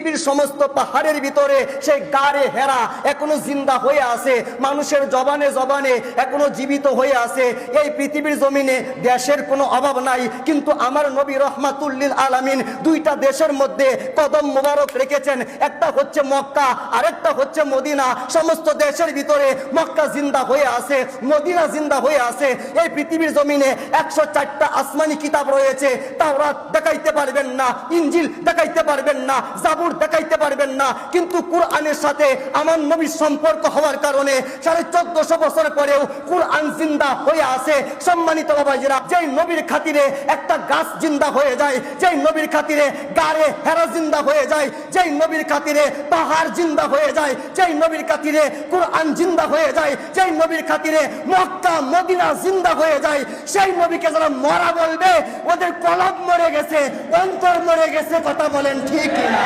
পৃথিবীর সমস্ত পাহাড়ের ভিতরে সেই গাড়ে হেরা এখনও জিন্দা হয়ে আছে, মানুষের জবানে জবানে এখনও জীবিত হয়ে আছে। এই পৃথিবীর জমিনে দেশের কোনো অভাব নাই, কিন্তু আমার নবী রহমাতুল্লিল আলামিন দুইটা দেশের মধ্যে কদম মোবারক রেখেছেন। একটা হচ্ছে মক্কা, আরেকটা হচ্ছে মদিনা। সমস্ত দেশের ভিতরে মক্কা জিন্দা হয়ে আছে, মদিনা জিন্দা হয়ে আছে। এই পৃথিবীর জমিনে একশো চারটা আসমানি কিতাব রয়েছে। তাওরাত দেখাইতে পারবেন না, ইঞ্জিল দেখাইতে পারবেন না, জাবুর দেখাইতে পারবেন না। কিন্তু কোরআনের সাথে আমার নবীর সম্পর্ক হওয়ার কারণে সাড়ে চোদ্দশো বছর পরেও কোরআন জিন্দা হয়ে আছে। সম্মানিত বাবাজিরা যেই নবীর খাতিরে একটা গাছ জিন্দা হয়ে যায়, যেই নবীর খাতিরে গাড়ে হেরা জিন্দা হয়ে যায়, যেই নবীর খাতিরে পাহাড় জিন্দা হয়ে যায়, যেই নবীর খাতিরে কোরআন জিন্দা হয়ে যায়, যেই নবীর খাতিরে মক্কা, মদিনা জিন্দা হয়ে যায়, সেই নবীকে যারা মরা বলবে, ওদের কলব মরে গেছে, অন্তর মরে গেছে, কথা বলেন ঠিক না